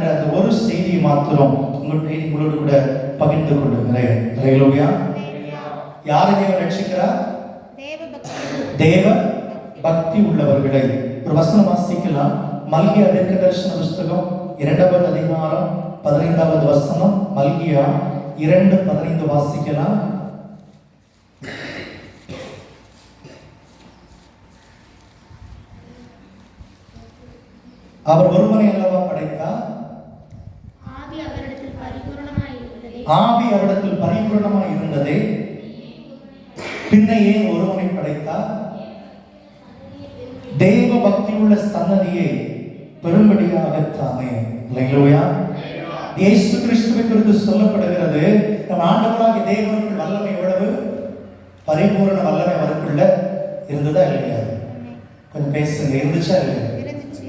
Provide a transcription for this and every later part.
அந்த ஒரு செய்தியை மாத்திரம் உங்களுடைய உங்களோடு கூட பகிர்ந்து கொள்ளுகிறேன். ஹalleluya யாரை தேவன் ரட்சிக்கிறார்? தேவ பக்தி உள்ளவர்களை. ஒரு வசனம் வாசிக்கலாம். மல்கியா தீர்க்க தரிசன புஸ்தகம் இரண்டாவது அதிகாரம் பதினைந்தாவது வசனம் மல்கியா இரண்டு பதினைந்து வாசிக்கலாம். அவர் ஒருவனை அல்லவா படைத்தார் ஆவி அவரிடத்தில் பரிபூரணமாய் இருந்ததே ஆவி அவரிடத்தில் பரிபூர்ணமாய் இருந்ததே. பின்ன ஏன் ஒருவனை படைத்தார். தெய்வ பக்தி உள்ள சன்னதியை பெரும்படியாகத்தானே இல்லையா இயேசு கிறிஸ்துவை குறித்து சொல்லப்படுகிறது நம் ஆண்டவராகிய தேவனுக்கு வல்லமை எவ்வளவு? பரிபூரண வல்லமை அவருக்குள்ள இருந்ததா இல்லையா? கொஞ்சம் பேசுங்க இருந்துச்சா இல்லையா?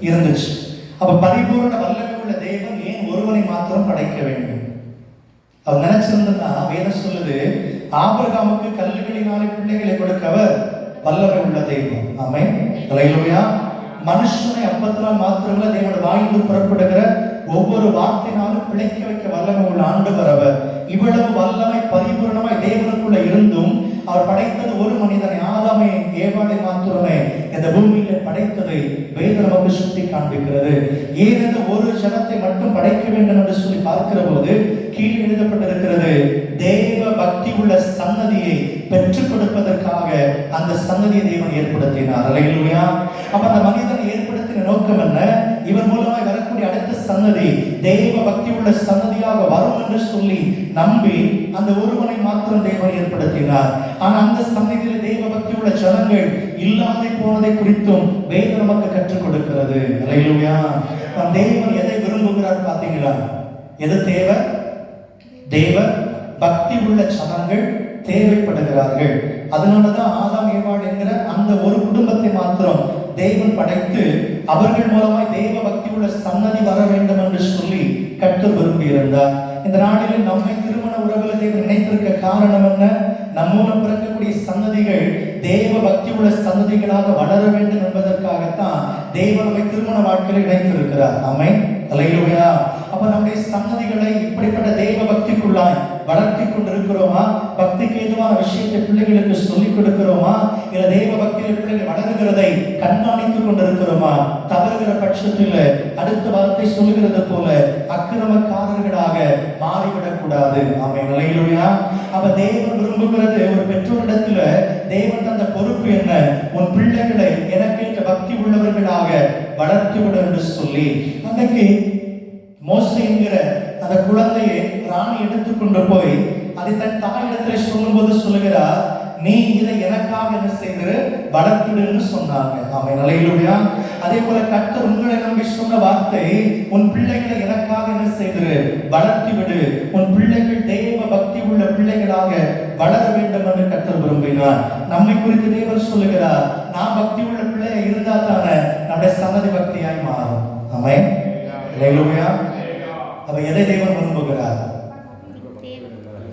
இருந்துச்சு. அப்ப பரிபூரண வல்லமை உள்ள தேவன் ஏன் ஒருவனை மாத்திரம் படைக்க வேண்டும்? அவர் நினைச்சிருந்தா வேதம் சொல்லுது ஆபிரகாமுக்கு கல்விகளினாலே பிள்ளைகளை கொடுக்கவர் வல்லமை உள்ள தெய்வம். ஆமை ஹalleluya மனுஷனை அப்பத்தினால் மாத்திரமல்ல தேவனோட வாயிலிருந்து புறப்படுகிற ஒவ்வொரு வார்த்தையினாலும் பிழைக்க வைக்க வல்லமை உள்ள ஆண்டு வரவர் இவ்வளவு வல்லமை பரிபூர்ணமாய் தேவனுக்குள்ள இருந்தும் அவர் படைத்தது ஒரு மனிதனை ஆதாமை ஏவாளை மாத்திரமே. இந்த பூமியில படைத்ததை வேத நமக்கு சுட்டி காண்பிக்கிறது. ஏனென்று ஒரு ஜனத்தை மட்டும் படைக்க வேண்டும் என்று சொல்லி பார்க்கிற போது கீழே எழுதப்பட்டிருக்கிறது தேவ பக்தி உள்ள சன்னதியை பெற்றுக் கொடுப்பதற்காக அந்த சன்னதியை தேவன் ஏற்படுத்தினார். அல்லையா அப்ப அந்த மனிதனை ஏற்படுத்தின நோக்கம் என்ன? சன்னதி தெய்வ பக்தி உள்ள சன்னதியாக வரும் என்று சொல்லி நம்பி அந்த ஒருவனை மாத்திரம் தேவன் ஏற்படுத்தினார். ஆனா அந்த சன்னதியில் தெய்வ பக்தி உள்ள ஜனங்கள் இல்லாத போனதை குறித்தும் வேத நமக்கு கற்றுக் கொடுக்கிறது. நம் தேவன் எதை விரும்புகிறார் பாத்தீங்களா எது தேவை? தேவ பக்தி உள்ள சனங்கள் தேவைப்படுகிறார்கள். அதனாலதான் ஆதாம் ஏவாள் என்கிற அந்த ஒரு குடும்பத்தை மாத்திரம் தெய்வம் படைத்து அவர்கள் மூலமாய் தெய்வ பக்தி உள்ள சன்னதி வர வேண்டும் என்று சொல்லி கற்று விரும்பியிருந்தார் இந்த நாளில் நம்மை திருமண உறவுல தேவன் நினைத்திருக்க காரணம் என்ன? நம் பிறக்கக்கூடிய சன்னதிகள் தெய்வ பக்தி உள்ள சன்னதிகளாக வளர வேண்டும் என்பதற்காகத்தான் தெய்வமை நம்மை திருமண வாழ்க்கையில் இணைத்திருக்கிறார். அமை அல்லையா அப்ப நம்முடைய சன்னதிகளை இப்படிப்பட்ட வளர்த்தி கொண்டிருக்கிறோமா? பக்திக்கு ஏதுவான விஷயத்தை பிள்ளைகளுக்கு சொல்லிக் கொடுக்கிறோமா? இல்ல தெய்வ பக்தியில பிள்ளைகள் வளர்கிறதை கண்காணித்துக் கொண்டிருக்கிறோமா? தவறுகிற பட்சத்தில் அடுத்த வார்த்தை சொல்லுகிறது போல அக்கிரமக்காரர்களாக மாறிவிடக் கூடாது ஆமை நிலையிலுயா அப்ப தேவன் விரும்புகிறது ஒரு பெற்றோரிடத்துல தேவன் தந்த பொறுப்பு என்ன? உன் பிள்ளைகளை எனக்கேற்ற பக்தி உள்ளவர்களாக வளர்த்து விட என்று சொல்லி. அன்னைக்கு மோசே என்கிற அந்த குழந்தையை ராணி எடுத்துக்கொண்டு போய் அதை தன் தாயிடத்தில் சொல்லும்போது சொல்லுகிறார் நீ இதை எனக்காக என்ன செய்து வளர்த்துடுன்னு சொன்னாங்க. அவன் நிலையிலுடையா அதே போல கர்த்தர் உங்களை நம்பி சொன்ன வார்த்தை உன் பிள்ளைகளை எனக்காக என்ன செய்து வளர்த்தி விடு உன் பிள்ளைகள் தெய்வ பக்தி உள்ள பிள்ளைகளாக வளர வேண்டும் என்று கத்தர் விரும்பினார். நம்மை குறித்து தேவர் சொல்லுகிறார் நான் பக்தி உள்ள பிள்ளையா இருந்தா தானே நம்முடைய சன்னதி பக்தியாய் மாறும். ஆமென். ஹalleluya அப்ப எதை தேவன் விரும்புகிறார்?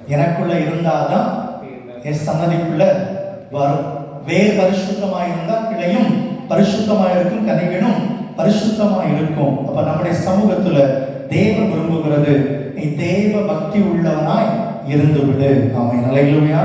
எனக்குள்ள இருந்தாதான் என் சன்னதிக்குள்ள வரும். வேர் பரிசுத்தமாயிருந்தால் இருந்தா கிளையும் பரிசுத்தமா இருக்கும் கனிகளும் பரிசுத்தமா இருக்கும் அப்ப நம்முடைய சமூகத்துல தேவன் விரும்புகிறது நீ தேவ பக்தி உள்ளவனாய் இருந்து விடு அவன் நிலையிலுமையா